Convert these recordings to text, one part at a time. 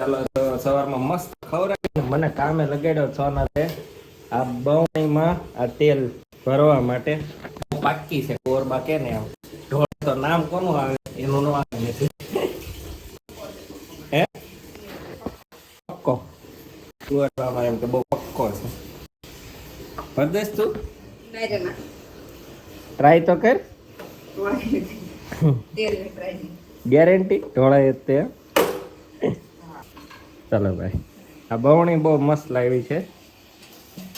ચાલો સવારમાં મસ્ત ખવડાવીને મને કામે લગાડ્યો છો ના તે. આ બવણીમાં આ તેલ ભરવા માટે. પાકી છે કોરબા કે ને આમ. ઢોળ તો નામ કોનું આવે? એનું નો આવે નથી. હે? પક્કો. કુંવરબામાં એમ કે બહુ પક્કો છે. તું? ટ્રાય તો કર. ગેરંટી ઢોળાય તે. ચાલો ભાઈ. આ બવણી બહુ મસ્ત લાવી છે.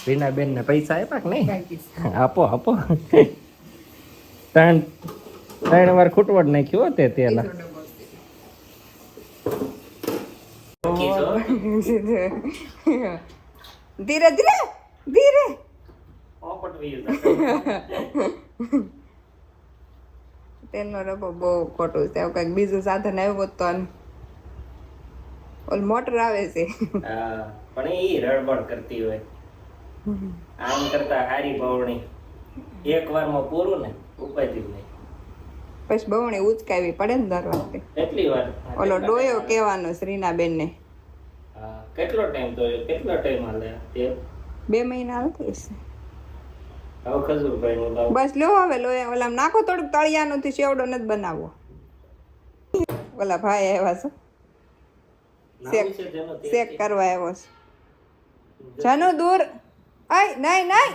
રીના બેન ને પૈસા આપ્યા કે નહીં? આપો આપો. ત્રણ ત્રણ વાર ખૂટવડ નાખ્યું હો તે તેલ ધીરે ધીરે ધીરે. તેલનો રબો બહુ ખોટું છે. આવું કંઈક બીજું સાધન આવ્યું હતું તો ઓલ મોટર આવે છે. હા, પણ એ રડબડ કરતી હોય. આમ કરતા હારી બવણી એક વારમાં પૂરું ને ઉપાયથી નહીં. પછી બવણી ઉચકાવી પડે ને દર વખતે. કેટલી વાર? ઓલો ડોયો કહેવાનો શ્રીના બેન ને કેટલો ટાઈમ ડોયો કેટલો ટાઈમ હાલે બે મહિના નું લાવ બસ લો હવે લો ઓલા નાખો થોડુંક તળિયાનું થી સેવડો નથી બનાવવો. ઓલા ભાઈ આવ્યા છે. શેક શેક કરવા આવ્યો છે. જનુ દૂર. આય નાય નાય.